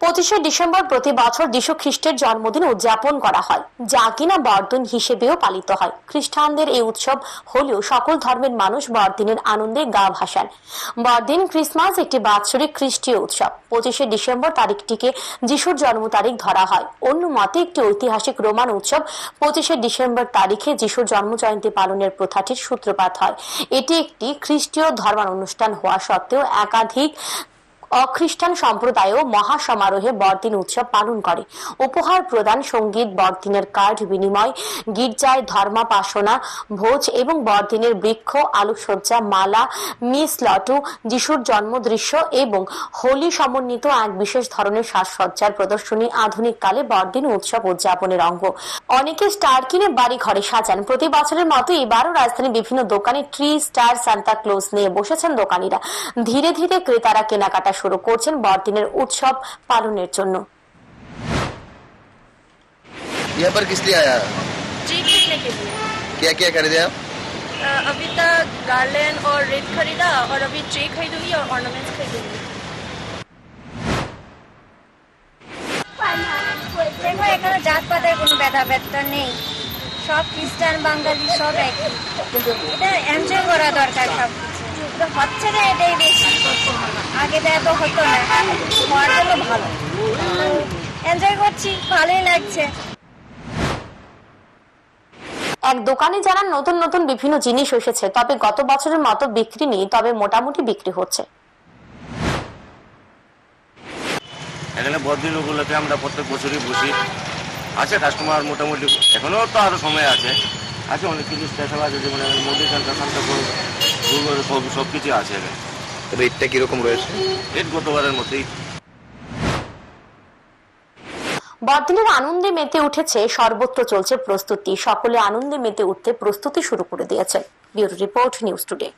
পঁচিশে ডিসেম্বর প্রতি বছর যীশু খ্রিস্টের জন্মদিন উদযাপন করা হয়, যা কিনা বড়দিন হিসেবেও পালিত হয়। খ্রিস্টানদের এই উৎসব হলেও সকল ধর্মের মানুষ বড়দিনের আনন্দে গা ভাসান। বড়দিন ক্রিসমাস একটি বাৎসরিক খ্রিস্টীয় উৎসব। পঁচিশে ডিসেম্বর তারিখটিকে যিশুর জন্ম তারিখ ধরা হয়। অন্য মতে, একটি ঐতিহাসিক রোমান উৎসব পঁচিশে ডিসেম্বর তারিখে যিশুর জন্মজয়ন্তী পালনের প্রথাটির সূত্রপাত হয়। এটি একটি খ্রিস্টীয় ধর্মানুষ্ঠান হওয়া সত্ত্বেও একাধিক অখ্রিস্টান সম্প্রদায়ও মহাসমারোহে বড়দিন উৎসব পালন করে। উপহার প্রদান, সংগীত বড়দিনের কার্ড বিনিময়, গির্জায় ধর্মাপাসনা, ভোজ এবং বড়দিনের বৃক্ষ, আলোকসজ্জা, মালা, মিস লটু, যিশুর জন্মদৃশ্য এবং হোলি সমন্বিত এক বিশেষ ধরনের সাজসজ্জার প্রদর্শনী আধুনিক কালে বড়দিন উৎসব উদযাপনের অঙ্গ। অনেকে স্টার কিনে বাড়ি ঘরে সাজান। প্রতি বছরের মতো এবারও রাজধানীর বিভিন্ন দোকানে ট্রি, স্টার, সান্তা ক্লোজ নিয়ে বসেছেন দোকানিরা। ধীরে ধীরে ক্রেতারা কেনাকাটা শুরু করছেন বড়দিনের উৎসব পালনের জন্য यहाँ पर किस लिए आया ट्री खरीदने के लिए क्या क्या खरीदे आप अ, अभी तक गार्लैंड और रेड खरीदा और अभी ट्री खरीदूंगी और ऑर्नामेंट्स खरीदूंगी দেখো এখানে জাতপাতের কোনো ভেদাভেদ তো নেই সব খ্রিস্টান বাঙালি সব একই এটা এনজয় করা দরকার সব কিছু তো হচ্ছে না এটাই বেশি আগে তো এত হতো না হওয়ার জন্য ভালো। এনজয় করছি ভালোই লাগছে। এক দোকানে যারা নতুন নতুন বিভিন্ন জিনিস এসেছে তবে গত বছরের মতো বিক্রি নেই তবে মোটামুটি বিক্রি হচ্ছে। এখানে বড়দিন উপলক্ষে আমরা প্রত্যেক বছরই বসি। আছে কাস্টমার মোটামুটি এখনও তো আরও সময় আছে। আছে অনেক কিছু স্পেশাল আছে যেমন এখানে সান্তা দুর্গ সব সব কিছু আছে এখানে। রেটটা কীরকম রয়েছে? রেট গতবারের মতোই। বড়দিনের আনন্দে মেতে উঠেছে সর্বত্র চলছে প্রস্তুতি। সকলে আনন্দে মেতে উঠতে প্রস্তুতি শুরু করে দিয়েছে। Bureau report news today.